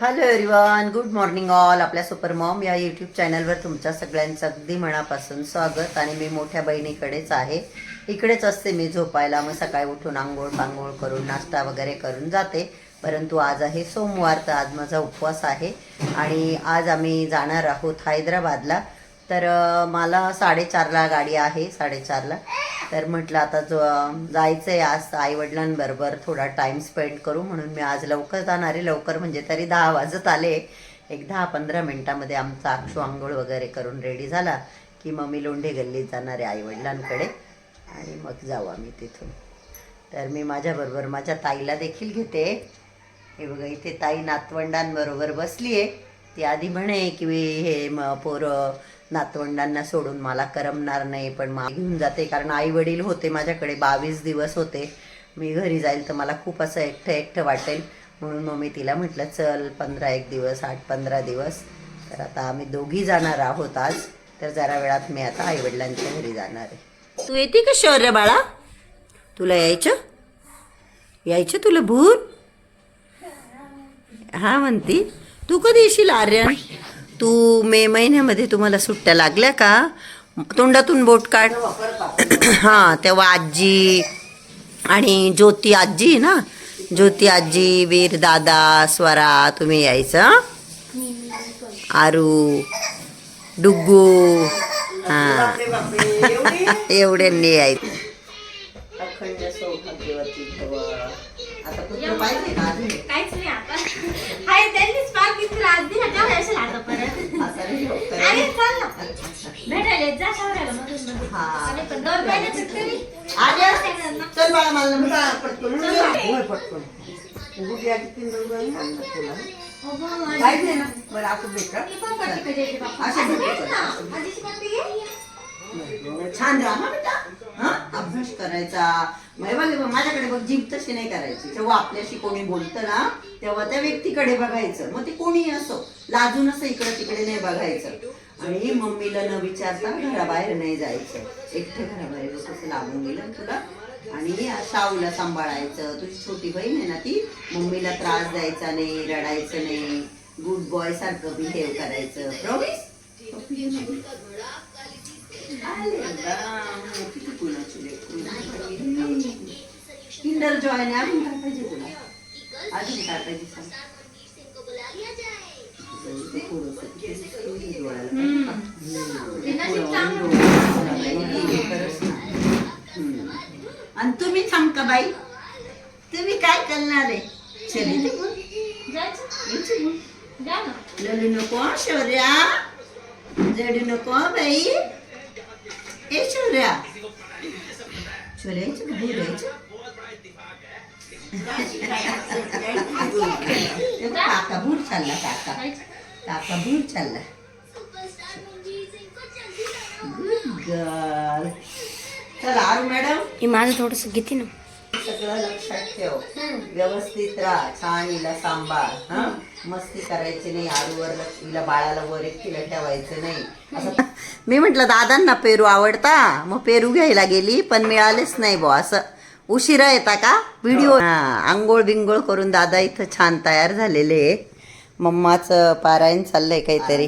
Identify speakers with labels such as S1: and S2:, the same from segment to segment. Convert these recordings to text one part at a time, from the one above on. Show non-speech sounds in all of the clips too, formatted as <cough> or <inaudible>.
S1: Hello everyone good morning all आपल्या super mom या YouTube चॅनलवर तुमच्या सगळ्यांचं अगदी मनापासून स्वागत आणि मी मोठ्या बहिणीकडेच आहे. इकडेच असते मी झोपायला. मग सकाळी उठून आंघोळ पांघोळ करून नाश्ता वगैरे करून जाते. परंतु आज आहे सोमवार तर आज माझा उपवास आहे. आणि आज आम्ही जाणार आहोत हैदराबादला. तर मला साडेचारला गाडी आहे साडेचारला. तर म्हटलं आता जो जायचं आहे आज आईवडिलांबरोबर थोडा टाईम स्पेंड करू म्हणून मी आज लवकर जाणार आहे. लवकर म्हणजे तरी दहा वाजत आले. एक दहा पंधरा मिनटामध्ये आमचा अक्षू आंघोळ वगैरे करून रेडी झाला की मग मी लोंढे गल्लीत जाणार आहे आईवडिलांकडे आणि मग जाऊ आम्ही तिथून. तर मी माझ्याबरोबर माझ्या ताईला देखील घेते. हे बघा इथे ताई नातवंडांबरोबर बसली आहे ती आधी म्हणे की हे मग पोरं नातवंडांना सोडून मला करमणार नाही पण मा घेऊन जाते. कारण आई वडील होते माझ्याकडे बावीस दिवस होते. मी घरी जाईल तर मला खूप असं एकटं एकटं वाटेल. म्हणून मग मी तिला म्हटलं चल पंधरा एक दिवस आठ पंधरा दिवस. तर आता आम्ही दोघी जाणार आहोत आज. तर जरा वेळात मी आता आईवडिलांच्या घरी जाणार आहे. तू येते का शौर्य बाळा? तुला यायचं? यायचं तुला भूर? हा म्हणती. तू कधी येशील आर्यन? तू मे महिन्यामध्ये तुम्हाला सुट्ट्या लागल्या का? तोंडातून बोट काढ. हां तेव्हा आजी आणि ज्योती आजी ना? ज्योती आजी वीर दादा स्वरा तुम्ही यायचं हं? आरू डुग्गू हां. एवढ्यांनी यायचं. अखंड सौभाग्यवती भव आता पुत्र पाहिजे का अजून?
S2: काहीच नाही आता हाय त्यांनीच मागितलं आज दिला तेवढ्या असेल आता परत
S1: असं होत का?
S2: अरे चल ना भेटायला जा शहराला मधून मधून
S1: हा.
S2: अरे पण दोन महिन्याचं तरी
S1: आर्य, चल बाळा मला नंबर सांग, पटकन होय, पटकन गुडघ्या किती रंग आहे सांग ना तुला.
S2: हो, हो, आणि-
S1: काहीच नाही ना बरं असं भेटा
S2: ती पण पट्टी कधी येते बापा?
S1: अशा
S2: असं
S1: भेटू
S2: भेट? ना. आजीची पट्टी घे.
S1: छान राहा ना बेटा हा? अभ्यास करायचा. माझ्याकडे बघ जीभ तशी नाही करायची. जेव्हा आपल्याशी कोणी बोलतं ना तेव्हा त्या व्यक्तीकडे बघायचं. मग ते कोणी असो लाजून असं इकडे तिकडे नाही बघायचं. आणि मम्मीला न विचारता घराबाहेर नाही जायचं. एकटं घराबाहेर कसं लागून गेलं तुला. आणि शाहूला सांभाळायचं. तुझी छोटी बहीण आहे ना ती मम्मीला त्रास द्यायचा नाही रडायचं नाही. गुड बॉय सारखं बिहेव करायचं. प्रॉमिस किंडर जॉय ने अजून काय पाहिजे तुला अजून काय पाहिजे. आणि तुम्ही थांबका बाई? तुम्ही काय करणार आहे? चल. लढू नको शौर्या। लढू नको बाई। ए शौर्या शौर्या यायचं का काका भूर चालला काका
S2: जायचं?
S1: काका भूर चालला गुड गर्ल चला आरू मॅडम
S2: हे माझं थोडंसं घेते ना
S1: सगळं लक्षात ठेव. व्यवस्थित राहा. छान हिला सांभाळ. हा? मस्ती करायची नाही. आरूवर लक्ष- हिला बाळाला वर एकटीला ठेवायचं नाही. असं मी म्हंटल दादांना पेरू आवडता. मग पेरू घ्यायला गेली पण मिळालेच नाही बुवा. असं उशिरा येता का? व्हिडिओ हा. आंघोळ बिंगोळ करून दादा इथं छान तयार झालेले आहे. मम्माचं पारायण चाललंय काहीतरी.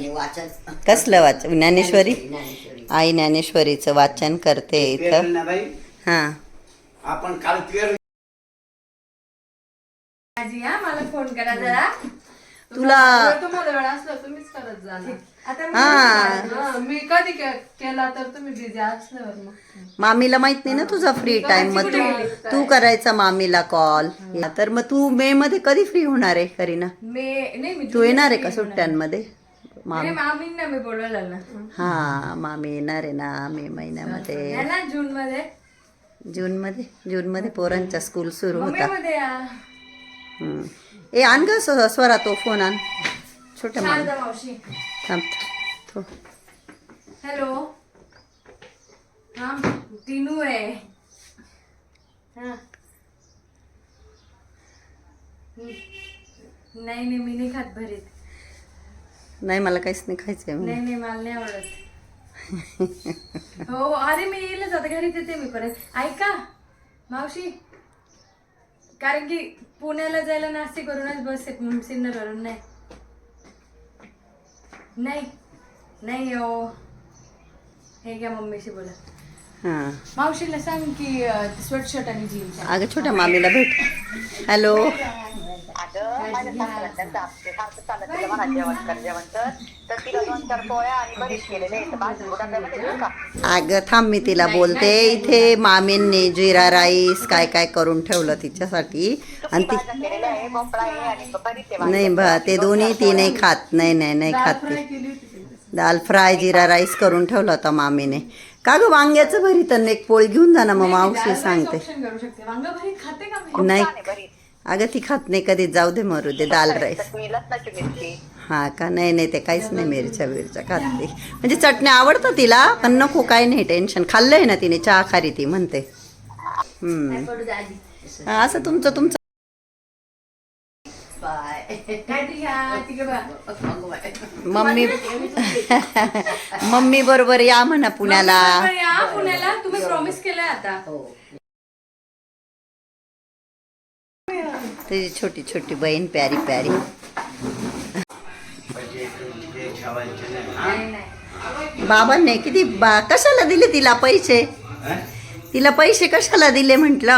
S1: कसलं वाचन? ज्ञानेश्वरी? आई ज्ञानेश्वरीचं वाचन करते इथं.
S3: पेरलं ना बाई?
S1: हा.
S3: आपण काल पेर
S4: आजी हा मला फोन करा जरा.
S1: तुला
S4: तुम्हाला वेळ असला तुम्हीच करत जा. आता मी-
S1: हा.
S4: हा, मी कधी के- केला तर तुम्ही बिझी असल्यावर मग.
S1: मामीला माहीत नाही ना तुझा फ्री टाइम मग तू तू करायचा मामीला कॉल तर मग तू मे मध्ये कधी फ्री होणार आहे करीना?
S4: मे नाही मी
S1: तू येणार आहे का सुट्ट्यांमध्ये? मामी
S4: नाही, मामींना मी बोलवलं ना
S1: हा मामी येणार आहे ना मे महिन्यामध्ये.
S4: ना जून मध्ये.
S1: जून मध्ये जून मध्ये पोरांच्या स्कूल सुरू होता हम्म. ए आण ग स्व- स्वरा तो फोन आण.
S4: शारदा मावशी.
S1: थांब तो
S4: हॅलो. हा टिनू आहे. हा. नाही नाही मी नाही खात भरीत.
S1: नाही मला काहीच नाही खायचंय.
S4: नाही नाही मला नाही आवडत. हो अरे मी येईलच आता घरीच येते मी परत. ऐका मावशी कारण की पुण्याला जायला नाशिक वरूनच बस आहे सिन्नर वरून नाही. नाही नाही हो. हे घ्या मम्मीशी बोला.
S1: हां.
S4: मावशीला सांग की स्वेटशर्ट आणि जीन्स
S1: अगं छोट्या मामीला भेट. हॅलो अगं थांब मी तिला बोलते. इथे मामींनी जिरा राईस काय काय करून ठेवलं तिच्यासाठी. आणि ती नाही बा ते दोन्ही ती नाही खात. नाही नाही नाही खात ती. दाल फ्राय जिरा राईस करून ठेवला होता मामीने. का ग वांग्याचं भरीत आणि एक पोळी घेऊन जा ना मग मावशी सांगते.
S4: ऑप्शन करू शकते. वांग भरीत खाते का मी?
S1: नाही. अगं ती खात नाही कधी जाऊ दे मरू दे दाल राईस. हा का? नाही नाही ते काहीच नाही मिरच्या बिरच्या खात म्हणजे चटण्या आवडतं तिला पण नको काय नाही टेन्शन. खाल्लंय ना तिने चहा खारी ती म्हणते. हम्म. हा, असं तुमचं तुमचं. मम्मी <laughs> मम्मी बरोबर या म्हणा पुण्याला.
S4: पुण्याला. तुम्ही प्रॉमिस केलंय आता.
S1: तुझी छोटी छोटी बहीण प्यारी प्यारी.
S3: म्हणजे?
S1: बाबांनी किती बा कशाला दिले तिला पैसे? तिला पैसे कशाला दिले म्हंटल?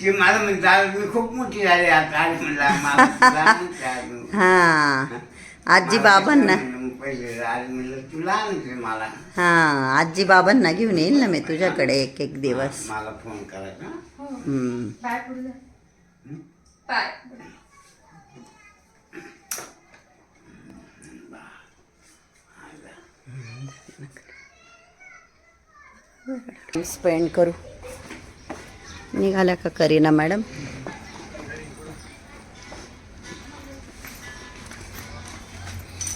S3: ती मला म्हणतात मी खूप मोठी झाली आता आणि म्हणला मला तुला म्हणते अजून.
S1: हा. आजी बाबांना.
S3: कशाला म्हणलं, पहिले अरे म्हणलं तुला आणते मला.
S1: हा आजी बाबांना घेऊन येईल ना मी तुझ्याकडे एक एक दिवस.
S3: मला फोन करायचा
S1: हम्म.
S4: पाय पुढे जा. पाय
S1: स्पेंड करू. निघाल्या का करीना मॅडम?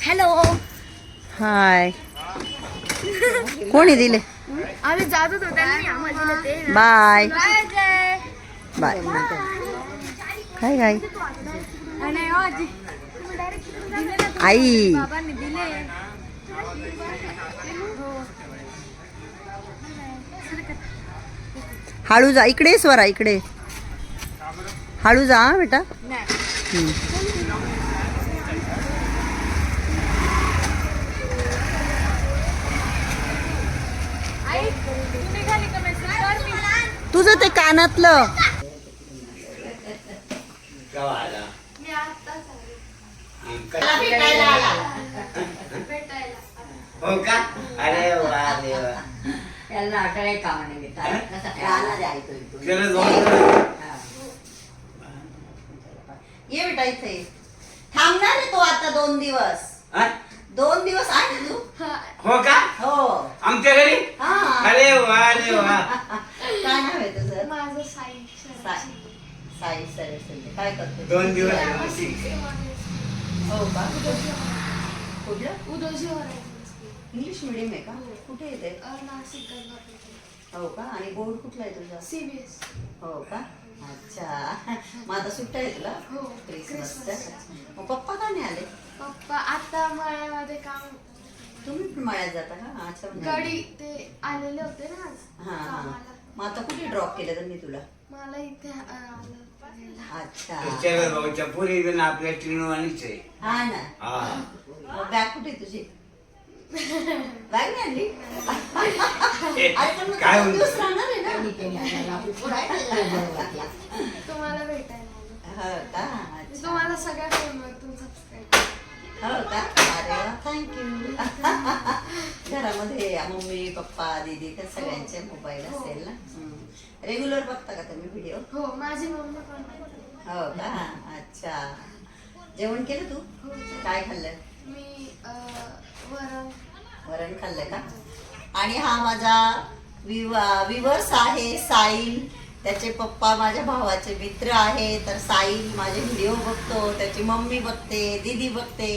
S2: हॅलो
S1: हाय कोणी दिले?
S2: आम्ही जात होतो त्यांनी
S1: बाय.
S2: बाय
S1: काय काय
S2: हो
S1: आई. हळू जा इकडे स्वरा इकडे. हळू जा हा बेटा हम्म.
S2: आई तू निघाली का मेसेज कर मी
S1: तुझं ते कानातलं.
S3: हो का? अरे वा अरे वा त्याला दोन
S1: ये थांबणार आहे तो आता दोन दिवस.
S3: हा?
S1: दोन दिवस आहे ना तू?
S3: हो. का?
S1: हो.
S3: आमच्या घरी?
S1: हा.
S3: अरे वा अरे वा.
S1: काय नाव आहे तुझं?
S2: माझं साई
S1: साई. साई सरस्वती काय करतो
S3: दोन दिवस.
S1: हो का? कुठलं?
S2: उदोजी
S1: इंग्लिश मिडियम आहे का? कुठे येते
S2: नाशिक
S1: हो का? आणि बोर्ड कुठला आहे तुझा?
S2: सीबीएस
S1: हो का? अच्छा. मग आता सुट्ट्या आहे तुला?
S2: हो,
S1: क्रिसमसच्या. मग पप्पा का नाही आले?
S2: पप्पा आता मळ्यामध्ये काम
S1: तुम्ही पण मळ्यात जाता का? अच्छा. म्हणजे-
S2: गडी ते आलेले होते ना आज
S1: हा हा.
S2: कामाला.
S1: मग आता कुठे ड्रॉप केलं त्यांनी तुला?
S2: मला इथे अं, आलं. पाहिजे.
S1: अच्छा
S3: भाऊच्या पुरी पण आपल्या टिनवाणीच आहे.
S1: हा ना.
S3: हा.
S1: मग बॅग कुठे आहे तुझी? <laughs> बॅग नाही आणली? अरे पण मग
S3: काय
S1: दोन
S3: म्हणतो?
S1: दिवस राहणार आहे. ना
S2: तुम्हाला भेटायला आलो.
S1: हो का? अच्छा.
S2: तुम्हाला सगळ्या फोनवरतून सबस्क्राईब
S1: हो का? अरे वा थँक्यू <laughs> घरामध्ये मम्मी पप्पा दीदी तर सगळ्यांचे मोबाईल असेल ना? रेग्युलर बघता का तुम्ही व्हिडिओ
S2: हो माझी मम्मी पण बघते.
S1: हो का? अच्छा. जेवण केलं तू?
S2: हो.
S1: काय खाल्लं?
S2: मी अं, वरण.
S1: वरण खाल्लं का? आणि हा माझा विवा विवर्स आहे साईल त्याचे पप्पा माझ्या भावाचे मित्र आहे तर साईल माझे व्हिडिओ बघतो त्याची मम्मी बघते दीदी बघते.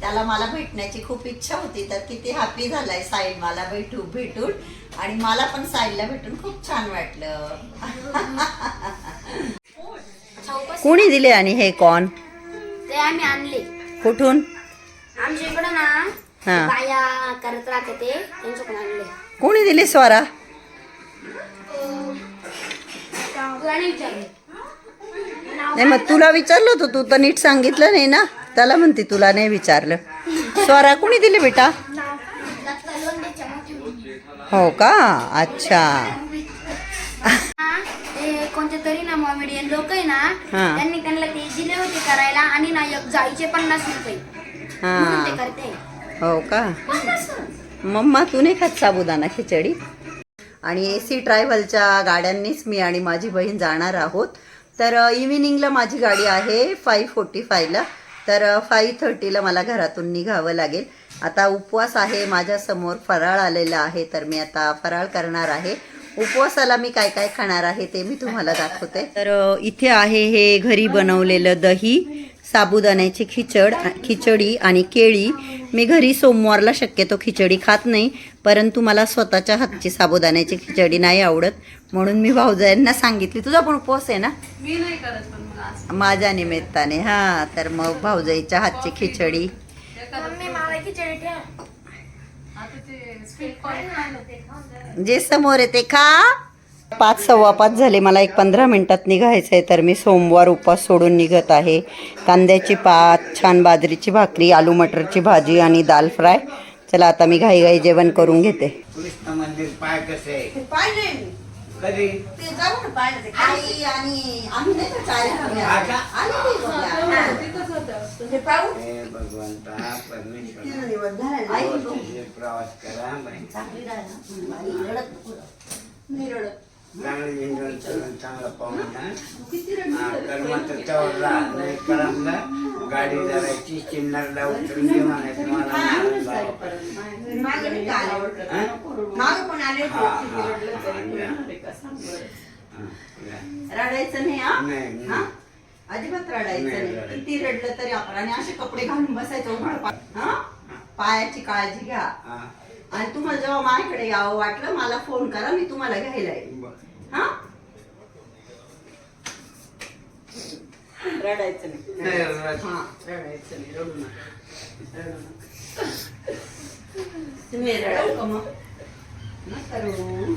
S1: त्याला मला भेटण्याची खूप इच्छा होती तर किती हॅपी झालाय साईल मला भेटू भेटून. आणि मला पण साईलला भेटून खूप छान वाटलं. कोणी दिले आणि हे कॉन?
S5: ते आम्ही आणले.
S1: कुठून?
S5: आमच्या इकडं ना
S1: हा.
S5: बाया करत राहते ते त्यांच्याकडून आणले.
S1: कोणी दिले स्वरा?
S5: नाही
S1: मग तुला विचारलं होतं तू तर नीट सांगितलं नाही ना. त्याला म्हणते तुला नाही विचारलं. स्वरा कोणी दिले बेटा? हो का? अच्छा.
S5: कोणते तरी ना मॉमेडियन लोक आहे ना. त्यांनी त्यांना ते दिले होते करायला आणि ना एक जायचे पन्नास रुपये. म्हणून ते
S1: हा
S5: करते.
S1: हो का? मम्मा तू नाही खात साबुदाणा खिचडी? आणि ए सी ट्रॅव्हलच्या गाड्यांनीच मी आणि माझी बहीण जाणार आहोत. तर इव्हिनिंगला माझी गाडी आहे फाईव्ह फोर्टी फायला तर फाईव्ह थर्टीला मला घरातून निघावं लागेल. आता उपवास आहे माझ्यासमोर फराळ आलेला आहे तर मी आता फराळ करणार आहे. उपवासाला मी काय काय खाणार आहे ते मी तुम्हाला दाखवते. तर इथे आहे हे घरी बनवलेलं दही साबुदाण्याची खिचड खिचडी आणि केळी. मी घरी सोमवारला शक्यतो खिचडी खात नाही परंतु मला स्वतःच्या हातची साबुदाण्याची खिचडी नाही आवडत. म्हणून मी भाऊजायांना सांगितली तुझा पण उपवास आहे ना?
S4: मी नाही करत पण मला असं
S1: माझ्या निमित्ताने. हा तर मग भाऊजाईच्या हातची खिचडी. जे समोर आहे ते खा. पाच सव्वा पाच झाले मला एक पंधरा मिनिटात निघायचं आहे तर मी सोमवार उपास सोडून निघत आहे. कांद्याची पात छान बाजरीची भाकरी आलू मटरची भाजी आणि दाल फ्राय. चला आता मी घाई जेवण करून घेते.
S3: हे. प्रवास करा.
S1: चांगली
S3: करून त्यावर नाही करमला गाडी धरायची चिन्नरला उतरून घे म्हणायचं मला.
S1: रडायचं नाही हा. हा? अजिबात रडायचं
S3: नाही.
S1: किती रडलं तरी आपण. आणि असे कपडे घालून बसायचं उघड हा? पायाची काळजी घ्या.
S3: हा,
S1: आणि तुम्हाला जेव्हा माझ्याकडे यावं वाटलं मला फोन करा मी तुम्हाला घ्यायला येईल. हा? रडायचं नाही.
S3: नाही, रडायचं.
S1: हा. रडायचं नाही रडू नका. रडू नका. तुम्ही रडाल का मग? नका रडू.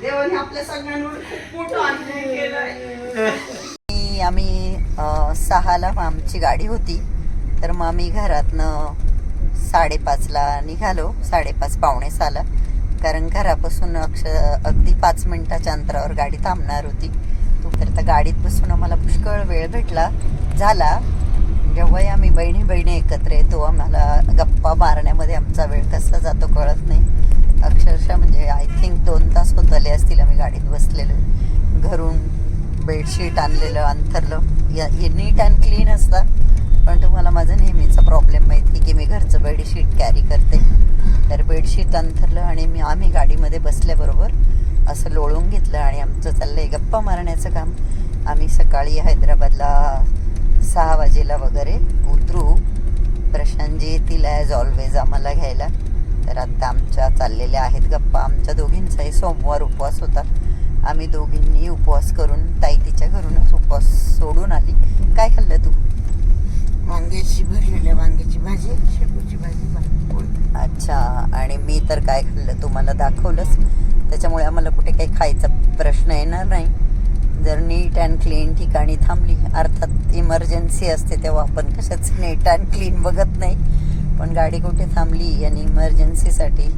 S1: देवाने आपल्या सगळ्यांवर खूप मोठं अन्याय केलाय. आम्ही सहाला आमची गाडी होती तर मग आम्ही घरातनं साडेपाचला निघालो. साडेपाच पावणे साला कारण घरापासून अक्ष अगदी पाच मिनिटाच्या अंतरावर गाडी थांबणार होती. तोपर्यंत गाडीत बसून आम्हाला पुष्कळ वेळ भेटला. झाला. जेव्हाही आम्ही बहिणी बहिणी एकत्र येतो आम्हाला गप्पा मारण्यामध्ये आमचा वेळ कसा जातो कळत नाही. अक्षरशः म्हणजे आय थिंक दोन तास होत आले असतील आम्ही गाडीत बसलेलो. घरून बेडशीट आणलेलं अंथरलं. या हे नीट अँड क्लीन असतात. पण तुम्हाला माझा नेहमीचा प्रॉब्लेम माहिती की मी घरचं बेडशीट कॅरी करते. तर बेडशीट अंथरलं आणि मी आम्ही गाडीमध्ये बसल्याबरोबर असं लोळून घेतलं आणि आमचं चाललं आहे गप्पा मारण्याचं काम. आम्ही सकाळी हैदराबादला सहा वाजेला वगैरे उतरू. प्रशांतजी येतील ॲज ऑलवेज आम्हाला घ्यायला. तर आत्ता आमच्या चाललेल्या आहेत गप्पा. आमच्या दोघींचाही सोमवार उपवास होता. आम्ही दोघींनी उपवास करून उपवास सोडून आली. काय खाल्लं तू?
S6: वांग्याची भरलेल्या वांग्याची भाजी शेपूची भाजी.
S1: अच्छा. आणि मी तर काय खाल्लं? तुम्हाला दाखवलंच त्याच्यामुळे आम्हाला कुठे काही खायचा प्रश्न येणार नाही. जर नीट अँड क्लीन ठिकाणी थांबली अर्थात इमर्जन्सी असते तेव्हा आपण कशाच नीट अँड क्लीन बघत नाही. पण गाडी कुठे थांबली आणि इमर्जन्सीसाठी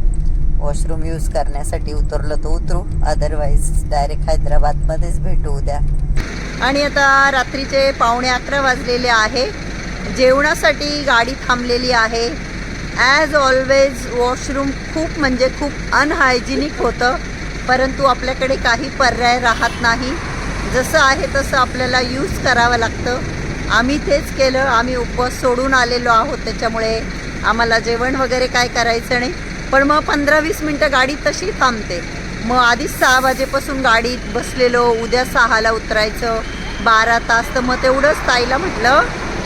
S1: वॉशरूम यूज करण्यासाठी उतरलो तर उतरू. अदरवाईज डायरेक्ट हैदराबादमध्येच भेटू उद्या. आणि आता रात्रीचे पावणे अकरा वाजलेले आहे. जेवणासाठी गाडी थांबलेली आहे. ॲज ऑलवेज वॉशरूम खूप म्हणजे खूप अनहायजिनिक होतं. परंतु आपल्याकडे काही पर्याय राहत नाही. जसं आहे तसं आपल्याला यूज करावं लागतं. आम्ही तेच केलं. आम्ही उपवास सोडून आलेलो आहोत. त्याच्यामुळे आम्हाला जेवण वगैरे काय करायचं नाही. पण मग पंधरा वीस मिनटं गाडी तशी थांबते. मग आधीच सहा वाजेपासून गाडीत बसलेलो उद्या सहाला उतरायचं बारा तास तर मग तेवढंच ताईला म्हटलं.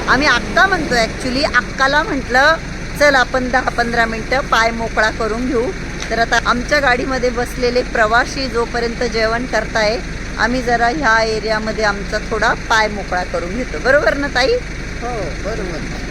S1: आम्ही अक्का म्हणतो ॲक्च्युली अक्काला म्हटलं चल आपण दहा पंधरा मिनटं पाय मोकळा करून घेऊ. तर आता आमच्या गाडीमध्ये बसलेले प्रवासी जोपर्यंत जेवण करताय आम्ही जरा ह्या एरियामध्ये आमचा थोडा पाय मोकळा करून घेतो. बरोबर ना ताई?
S6: हो बरोबर.